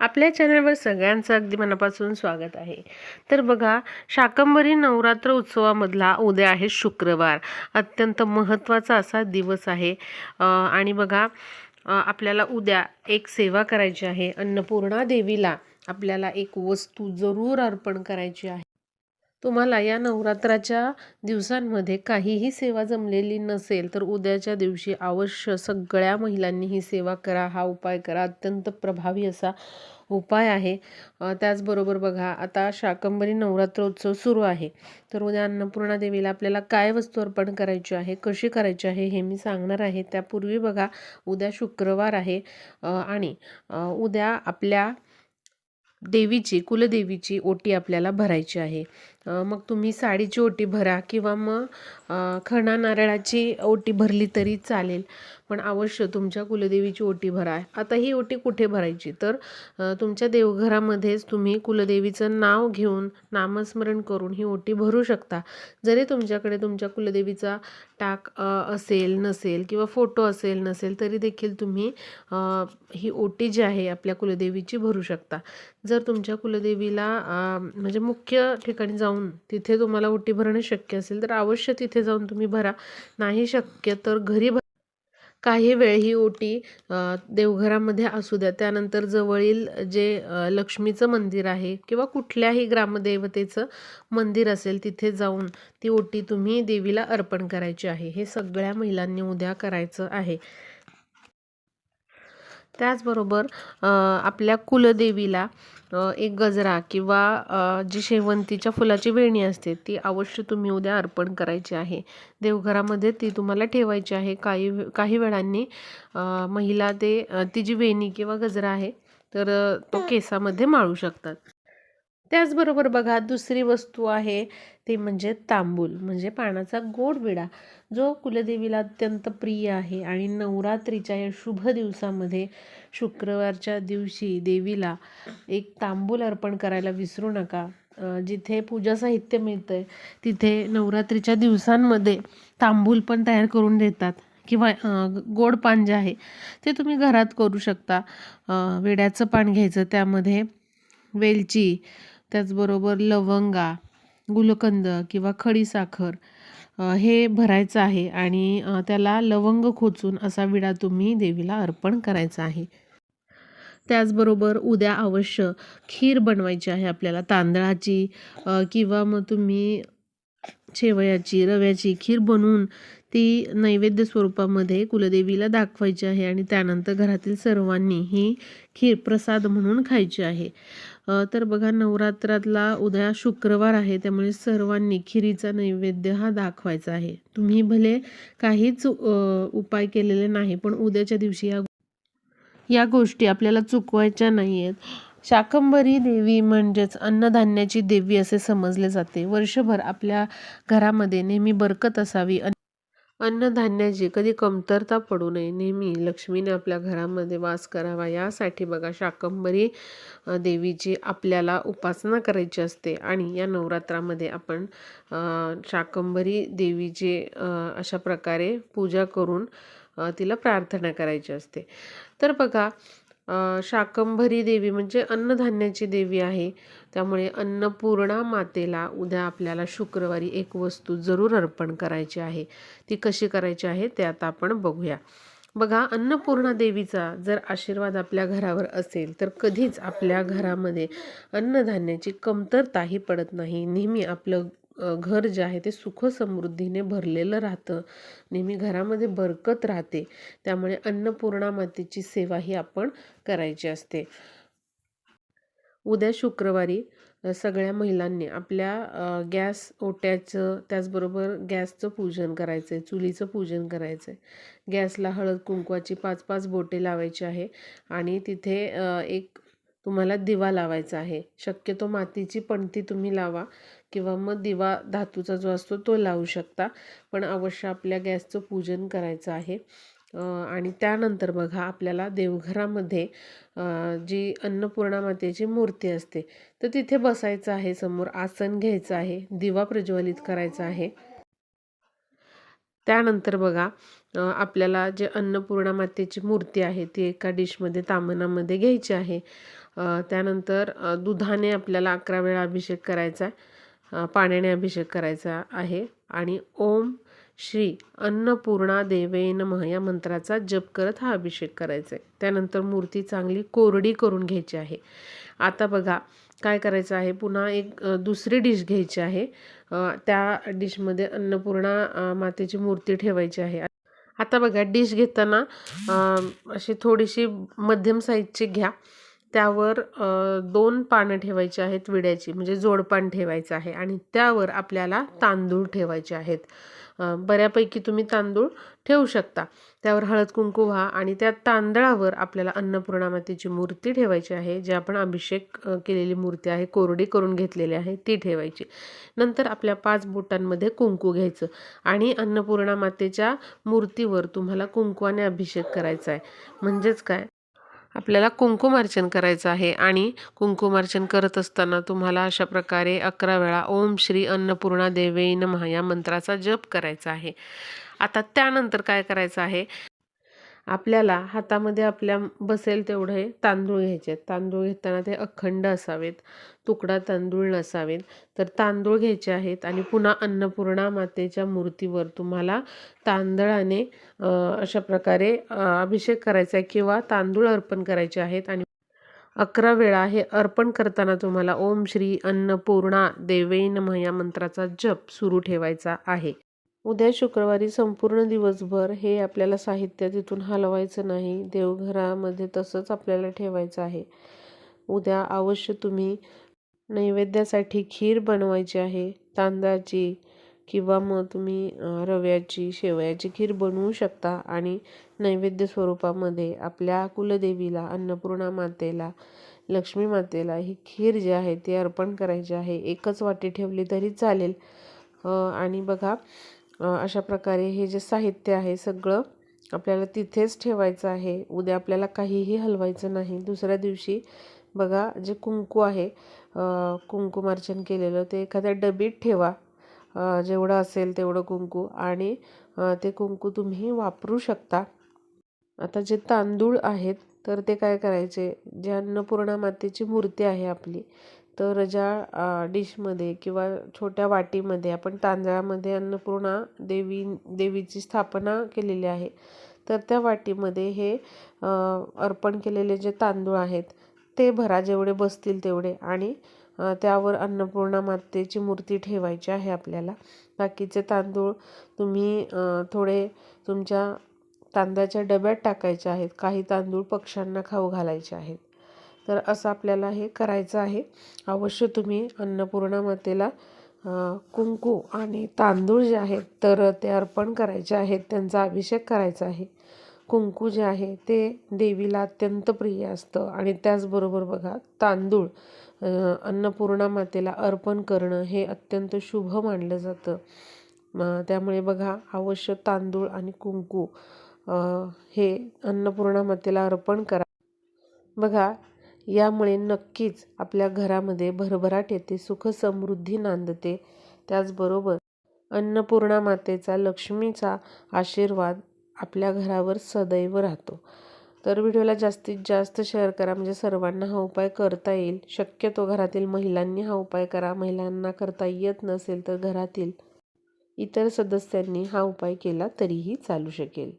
आपल्या चॅनलवर सगळ्यांचं अगदी मनापासून स्वागत आहे. तर बघा शाकंभरी नवरात्र उत्सवामधला उद्या आहे शुक्रवार. अत्यंत महत्त्वाचा असा दिवस आहे. आणि बघा आपल्याला उद्या एक सेवा करायची आहे. अन्नपूर्णा देवीला आपल्याला एक वस्तू जरूर अर्पण करायची आहे. तुम्हाला या नवरात्राच्या दिवसांमध्ये काहीही सेवा जमलेली नसेल तर उद्याच्या दिवशी अवश्य सगळ्या महिलांनी ही सेवा करा. हा उपाय करा. अत्यंत प्रभावी असा उपाय आहे. त्याचबरोबर बघा आता शाकंभरी नवरात्रोत्सव सुरू आहे. तर उद्या अन्नपूर्णा देवीला आपल्याला काय वस्तू अर्पण करायची आहे कशी करायची आहे हे मी सांगणार आहे. त्यापूर्वी बघा उद्या शुक्रवार आहे. आणि उद्या आपल्या देवीची कुलदेवीची ओटी आपल्याला भरायची आहे. मग तुम्ही साडीची ओटी भरा किंवा मग खणा नारळाची ओटी भरली तरी चालेल. पण अवश्य तुमच्या कुलदेवीची ओटी भरा आता ही ओटी कुठे भरायची? तर तुमच्या देवघरामध्येच तुम्ही कुलदेवीचं नाव घेऊन नामस्मरण करून ही ओटी भरू शकता. जरी तुमच्याकडे तुमच्या कुलदेवीचा टाक असेल नसेल किंवा फोटो असेल नसेल तरी देखील तुम्ही ही ओटी जी आहे आपल्या कुलदेवीची भरू शकता. जर तुमच्या कुलदेवीला म्हणजे मुख्य ठिकाणी जाऊन तिथे तुम्हाला ओटी भरणं शक्य असेल तर अवश्य तिथे जाऊन तुम्ही भरा. नाही शक्य तर घरी भर काही वेळ ही ओटी देवघरामध्ये असू द्या. त्यानंतर जवळील जे लक्ष्मीचं मंदिर आहे किंवा कुठल्याही ग्रामदेवतेचं मंदिर असेल तिथे जाऊन ती ओटी तुम्ही देवीला अर्पण करायची आहे. हे सगळ्या महिलांनी उद्या करायचं आहे. त्याचबरोबर आपल्या कुलदेवीला एक गजरा किंवा जी शेवंतीच्या फुलाची वेणी असते ती अवश्य तुम्ही उद्या अर्पण करायची आहे. देवघरामध्ये ती तुम्हाला ठेवायची आहे. काही काही वेळांनी महिला ते ती जी वेणी किंवा गजरा आहे तर तो केसामध्ये माळू शकतात. त्याचबरोबर बघा दुसरी वस्तू आहे ती म्हणजे तांबूल म्हणजे पानाचा गोड विडा. जो कुलदेवीला अत्यंत प्रिय आहे आणि नवरात्रीच्या या शुभ दिवसामध्ये शुक्रवारच्या दिवशी देवीला एक तांबूल अर्पण करायला विसरू नका. जिथे पूजा साहित्य मिळतं आहे तिथे नवरात्रीच्या दिवसांमध्ये तांबूल पण तयार करून देतात. किंवा गोड पान जे आहे ते तुम्ही घरात करू शकता. विड्याचं पान घ्यायचं त्यामध्ये वेलची त्याचबरोबर लवंगा गुलकंद किंवा खडीसाखर हे भरायचं आहे आणि त्याला लवंग खोचून असा विडा तुम्ही देवीला अर्पण करायचा आहे. त्याचबरोबर उद्या अवश्य खीर बनवायची आहे आपल्याला तांदळाची किंवा मग तुम्ही शेवयाची रव्याची खीर बनवून ती नैवेद्य स्वरूपामध्ये कुलदेवीला दाखवायची आहे आणि त्यानंतर घरातील सर्वांनी ही खीर प्रसाद म्हणून खायची आहे. तर बघा नवरात्रातला उद्या शुक्रवार आहे त्यामुळे सर्वांनी खिरीचा नैवेद्य हा दाखवायचा आहे. तुम्ही भले काहीच उपाय केलेले नाही पण उद्याच्या दिवशी या या गोष्टी आपल्याला चुकवायच्या नाही आहेत शाकंभरी देवी म्हणजेच अन्नधान्याची देवी असे समजले जाते. वर्षभर आपल्या घरामध्ये नेहमी बरकत असावी. अन्नधान्याची कधी कमतरता पडू नये नेहमी लक्ष्मीने आपल्या घरामध्ये वास करावा यासाठी बघा शाकंभरी देवीची आपल्याला उपासना करायची असते. आणि या नवरात्रामध्ये आपण शाकंबरी शाकंभरी देवीची अशा प्रकारे पूजा करून तिला प्रार्थना करायची असते. तर बघा शाकंभरी देवी म्हणजे अन्नधान्याची देवी आहे. त्यामुळे अन्नपूर्णा मातेला उद्या आपल्याला शुक्रवारी एक वस्तू जरूर अर्पण करायची आहे. ती कशी करायची आहे ते आता आपण बघूया. बघा अन्नपूर्णा देवीचा जर आशीर्वाद आपल्या घरावर असेल तर कधीच आपल्या घरामध्ये अन्नधान्याची कमतरताही पडत नाही. नेहमी आपलं घर जे आहे ते सुख समृद्धीने भरलेलं राहतं. नेहमी घरामध्ये बरकत राहते. त्यामुळे अन्नपूर्णा मातेची सेवा ही आपण करायची असते. उद्या शुक्रवारी सगळ्या महिलांनी आपल्या गॅस ओट्याचं त्याचबरोबर गॅसचं पूजन करायचं आहे चुलीचं पूजन करायचं आहे गॅसला हळद कुंकवाची पाच पाच बोटे लावायची आहे. आणि तिथे एक तुम्हाला दिवा लावायचा आहे. शक्यतो मातीची पणती तुम्ही लावा किंवा मग दिवा धातूचा जो असतो तो लावू शकता. पण अवश्य आपल्या गॅसचं पूजन करायचं आहे. आणि त्यानंतर बघा आपल्याला देवघरामध्ये जी अन्नपूर्णा मातेची मूर्ती असते तर तिथे बसायचं आहे समोर आसन घ्यायचं आहे दिवा प्रज्वलित करायचा आहे. त्यानंतर बघा आपल्याला जे अन्नपूर्णा मातेची मूर्ती आहे ती एका डिशमध्ये तामणामध्ये घ्यायची आहे. त्यानंतर दुधाने आपल्याला अकरा वेळा अभिषेक करायचा आहे. पाण्याने अभिषेक करायचा आहे. आणि ओम श्री अन्नपूर्णा देवे नमः या मंत्राचा जप करत हा अभिषेक करायचा आहे. त्यानंतर मूर्ती चांगली कोरडी करून घ्यायची आहे. आता बघा काय करायचं आहे? पुन्हा एक दुसरी डिश घ्यायची आहे. त्या डिशमध्ये अन्नपूर्णा मातेची मूर्ती ठेवायची आहे. आता बघा डिश घेताना अशी थोडीशी मध्यम साईजची घ्या. त्यावर दोन पानं ठेवायची आहेत विड्याची म्हणजे जोडपान ठेवायचं आहे आणि त्यावर आपल्याला तांदूळ ठेवायचे आहेत. बऱ्यापैकी तुम्ही तांदूळ ठेवू शकता. त्यावर हळद कुंकू व्हा आणि त्या तांदळावर आपल्याला अन्नपूर्णा मातेची मूर्ती ठेवायची आहे जी आपण अभिषेक केलेली मूर्ती आहे कोरडी करून घेतलेली आहे ती ठेवायची. नंतर आपल्या पाच बोटांमध्ये कुंकू घ्यायचं आणि अन्नपूर्णा मातेच्या मूर्तीवर तुम्हाला कुंकवाने अभिषेक करायचा आहे. म्हणजेच काय? आपल्याला कुंकुमार्चन करायचं आहे आणि कुंकुमार्चन करत असताना तुम्हाला अशा प्रकारे अकरा वेळा ओम श्री अन्नपूर्णा देवे नमः या मंत्राचा जप करायचा आहे. आता त्यानंतर काय करायचं आहे? आपल्याला हातामध्ये आपल्या बसेल तेवढे तांदूळ घ्यायचे आहेत. तांदूळ घेताना ते अखंड असावेत. तुकडा तांदूळ नसावेत. तर तांदूळ घ्यायचे आहेत आणि पुन्हा अन्नपूर्णा मातेच्या मूर्तीवर तुम्हाला तांदळाने अशा प्रकारे अभिषेक करायचा आहे किंवा तांदूळ अर्पण करायचे आहेत आणि अकरा वेळा हे अर्पण करताना तुम्हाला ओम श्री अन्नपूर्णा देवेन नमः या मंत्राचा जप सुरू ठेवायचा आहे. उद्या शुक्रवारी संपूर्ण दिवसभर हे आपल्याला साहित्य तिथून हलवायचं नाही. देवघरामध्ये तसंच आपल्याला ठेवायचं आहे. उद्या अवश्य तुम्ही नैवेद्यासाठी खीर बनवायची आहे. तांदळाची किंवा मग तुम्ही रव्याची शेवयाची खीर बनवू शकता आणि नैवेद्य स्वरूपामध्ये आपल्या कुलदेवीला अन्नपूर्णा मातेला लक्ष्मी मातेला ही खीर जी आहे ती अर्पण करायची आहे. एकच वाटी ठेवली तरी चालेल. आणि बघा अशा प्रकारे हे जे साहित्य आहे सगळं आपल्याला तिथेच ठेवायचं आहे. उद्या आपल्याला काहीही हलवायचं नाही. दुसऱ्या दिवशी बघा जे कुंकू आहे अ, कुंकुमार्चन केलेलं ते एखाद्या डबीत ठेवा. जेवढं असेल तेवढं कुंकू आणि ते कुंकू तुम्ही वापरू शकता. आता जे तांदूळ आहेत तर ते काय करायचे? जे अन्नपूर्णा मातेची मूर्ती आहे आपली तर ज्या डिशमध्ये किंवा छोट्या वाटीमध्ये आपण तांदळामध्ये अन्नपूर्णा देवी देवीची स्थापना केलेली आहे. तर त्या वाटीमध्ये हे अर्पण केलेले जे तांदूळ आहेत ते भरा जेवढे बसतील तेवढे आणि त्यावर अन्नपूर्णा मातेची मूर्ती ठेवायची आहे आपल्याला. बाकीचे तांदूळ तुम्ही थोडे तुमच्या तांदळाच्या डब्यात टाकायचे आहेत. काही तांदूळ पक्ष्यांना खाऊ घालायचे आहेत. तर असं आपल्याला हे करायचं आहे. अवश्य तुम्ही अन्नपूर्णा मातेला कुंकू आणि तांदूळ जे आहेत तर ते अर्पण करायचे आहेत. त्यांचा अभिषेक करायचा आहे. कुंकू जे आहे ते देवीला अत्यंत प्रिय असतं. आणि त्याचबरोबर बघा तांदूळ अन्नपूर्णा मातेला अर्पण करणं हे अत्यंत शुभ मानलं जातं. त्यामुळे बघा अवश्य तांदूळ आणि कुंकू हे अन्नपूर्णा मातेला अर्पण करा. बघा यामुळे नक्कीच आपल्या घरामध्ये भरभराट येते सुख समृद्धी नांदते. त्याचबरोबर अन्नपूर्णा मातेचा लक्ष्मीचा आशीर्वाद आपल्या घरावर सदैव राहतो. तर व्हिडिओला जास्तीत जास्त शेअर करा म्हणजे सर्वांना हा उपाय करता येईल. शक्यतो घरातील महिलांनी हा उपाय करा. महिलांना करता येत नसेल तर घरातील इतर सदस्यांनी हा उपाय केला तरीही चालू शकेल.